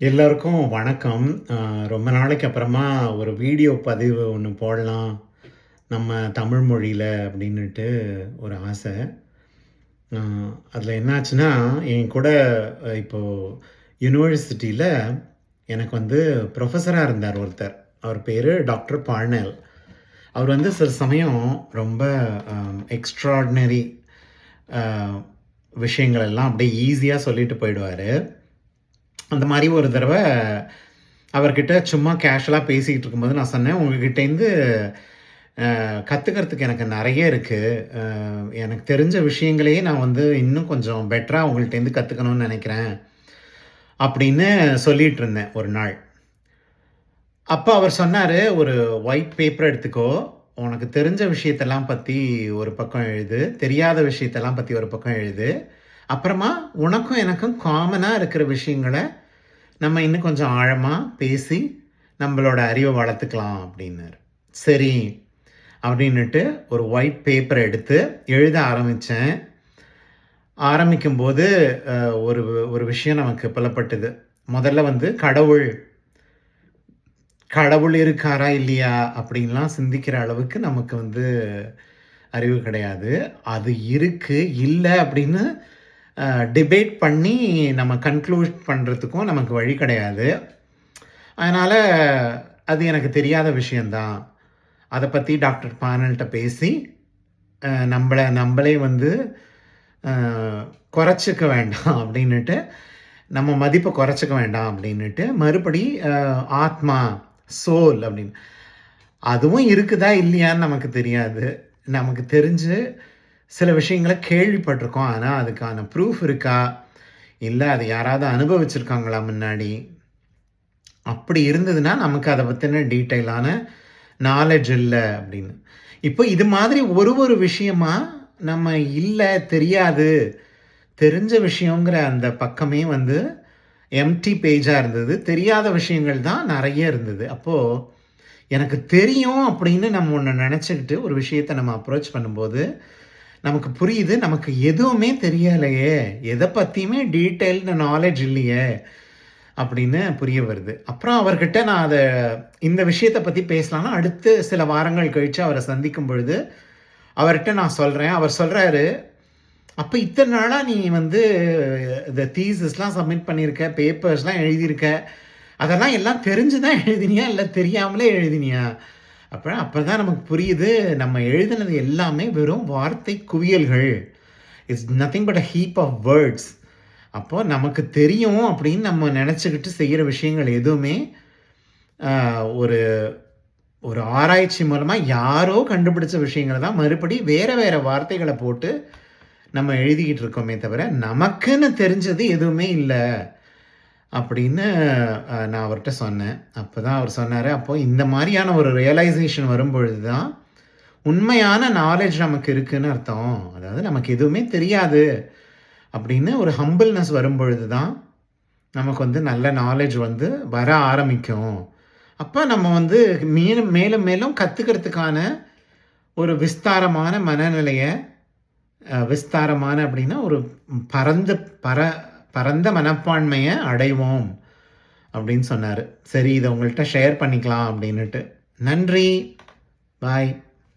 எல்லோருக்கும் வணக்கம். ரொம்ப நாளைக்கு அப்புறமா ஒரு வீடியோ பதிவு ஒன்று போடலாம். நம்ம தமிழ் மொழியில் அப்படின்ட்டு ஒரு ஆசை. அதில் என்னாச்சுன்னா, என் கூட இப்போது யூனிவர்சிட்டியில் எனக்கு வந்து ப்ரொஃபஸராக இருந்தார் ஒருத்தர். அவர் பேர் டாக்டர் பார்னெல். அவர் வந்து சில சமயம் ரொம்ப எக்ஸ்ட்ராடினரி விஷயங்களெல்லாம் விஷயங்கள் எல்லாம் அப்படியே ஈஸியாக சொல்லிட்டு போயிடுவார் அந்த மாதிரி ஒரு தடவை அவர்கிட்ட சும்மா கேஷுவலாக பேசிக்கிட்டு இருக்கும்போது நான் சொன்னேன், "உங்ககிட்டேருந்து கற்றுக்கிறதுக்கு எனக்கு நிறைய இருக்குது எனக்கு தெரிஞ்ச விஷயங்களையே நான் வந்து இன்னும் கொஞ்சம் பெட்டராக உங்கள்கிட்டேருந்து கற்றுக்கணும்னு நினைக்கிறேன் அப்படின்னு சொல்லிகிட்டு இருந்தேன் ஒரு நாள். அப்போ அவர் சொன்னார் "ஒரு ஒயிட் பேப்பர் எடுத்துக்கோ. உனக்கு தெரிஞ்ச விஷயத்தெல்லாம் பற்றி ஒரு பக்கம் எழுது. தெரியாத விஷயத்தெல்லாம் பற்றி ஒரு பக்கம் எழுது. அப்புறமா உனக்கும் எனக்கும் காமனாக இருக்கிற விஷயங்கள நம்ம இன்னும் கொஞ்சம் ஆழமாக பேசி நம்மளோட அறிவை வளர்த்துக்கலாம்." அப்படின்னாரு. சரி அப்படின்னுட்டு ஒரு ஒயிட் பேப்பர் எடுத்து எழுத ஆரம்பித்தேன் ஆரம்பிக்கும்போது ஒரு ஒரு விஷயம் நமக்கு புலப்பட்டது. முதல்ல வந்து கடவுள் கடவுள் இருக்காரா? இல்லையா? அப்படின்லாம் சிந்திக்கிற அளவுக்கு நமக்கு வந்து அறிவு கிடையாது. அது இருக்குது இல்லை அப்படின்னு டிபேட் பண்ணி நம்ம கன்க்ளூட் பண்ணுறதுக்கும் நமக்கு வழி கிடையாது. அதனால் அது எனக்கு தெரியாத விஷயம் தான். பற்றி டாக்டர் பானல்கிட்ட பேசி நம்மளை நம்மளே வந்து குறைச்சிக்க வேண்டாம் அப்படின்னுட்டு, நம்ம மதிப்பை குறைச்சிக்க வேண்டாம் அப்படின்னுட்டு, மறுபடி ஆத்மா, சோல் அப்படின்னு. அதுவும் இருக்குதா? இல்லையான்னு நமக்கு தெரியாது. நமக்கு தெரிஞ்சு சில விஷயங்கள கேள்விப்பட்டிருக்கோம் ஆனால் அதுக்கான ப்ரூஃப் இருக்கா? இல்லை அது யாராவது அனுபவிச்சிருக்காங்களா முன்னாடி? அப்படி இருந்ததுன்னா, நமக்கு அதை பற்றின டீட்டெயிலான நாலேஜ் இல்லை அப்படின்னு. இப்போ இது மாதிரி ஒரு ஒரு விஷயமா நம்ம இல்லை தெரியாது, தெரிஞ்ச விஷயங்கிற அந்த பக்கமே வந்து எம்டி பேஜாக இருந்தது. தெரியாத விஷயங்கள் தான் நிறைய இருந்தது. அப்போ எனக்கு தெரியும் அப்படின்னு நம்ம ஒன்று நினச்சிக்கிட்டு ஒரு விஷயத்த நம்ம அப்ரோச் பண்ணும்போது, நமக்கு புரியுது நமக்கு எதுவுமே தெரியலையே! எதை பற்றியுமே டீட்டெயில்டு நாலேஜ் இல்லையே! அப்படின்னு புரிய வருது. அப்புறம் அவர்கிட்ட நான் அதை இந்த விஷயத்தை பற்றி பேசலாம்னா அடுத்து சில வாரங்கள் கழித்து அவரை சந்திக்கும் பொழுது, அவர்கிட்ட நான் சொல்கிறேன் அவர் சொல்கிறாரு அப்போ இத்தனை நாளாக நீ வந்து இந்த தீசஸ்லாம் சப்மிட் பண்ணியிருக்க, பேப்பர்ஸ்லாம் எழுதியிருக்க. அதெல்லாம் எல்லாம் தெரிஞ்சு தான் எழுதினியா? இல்லை தெரியாமலே எழுதினியா?" அப்போ அப்போ தான் நமக்கு புரியுது, நம்ம எழுதினது எல்லாமே வெறும் வார்த்தை குவியல்கள். It's nothing but a heap of words. அப்போது நமக்கு தெரியும் அப்படின்னு நம்ம நினச்சிக்கிட்டு செய்கிற விஷயங்கள் எதுவுமே, ஒரு ஒரு ஆராய்ச்சி மூலமாக யாரோ கண்டுபிடிச்ச விஷயங்கள தான் மறுபடி வேறு வேறு வார்த்தைகளை போட்டு நம்ம எழுதிக்கிட்டு இருக்கோமே தவிர, நமக்குன்னு தெரிஞ்சது எதுவுமே இல்லை அப்படின்னு நான் அவர்கிட்ட சொன்னேன். அப்போ தான் அவர் சொன்னார் அப்போது இந்த மாதிரியான ஒரு ரியலைசேஷன் வரும்பொழுது தான், உண்மையான நாலேஜ் நமக்கு இருக்குதுன்னு அர்த்தம். அதாவது நமக்கு எதுவுமே தெரியாது." அப்படின்னு ஒரு ஹம்பிள்னஸ் வரும்பொழுது தான், நமக்கு வந்து நல்ல நாலேஜ் வந்து வர ஆரம்பிக்கும். அப்போ நம்ம வந்து மேலும் மேலும் மேலும் கற்றுக்கிறதுக்கான ஒரு விஸ்தாரமான மனநிலையை விஸ்தாரமான அப்படின்னா, ஒரு பரந்து பர பரந்த மனப்பான்மையை அடைவோம். அப்படின்னு சொன்னார் சரி இதை உங்கள்கிட்ட ஷேர் பண்ணிக்கலாம் அப்படின்னுட்டு. நன்றி. பாய்.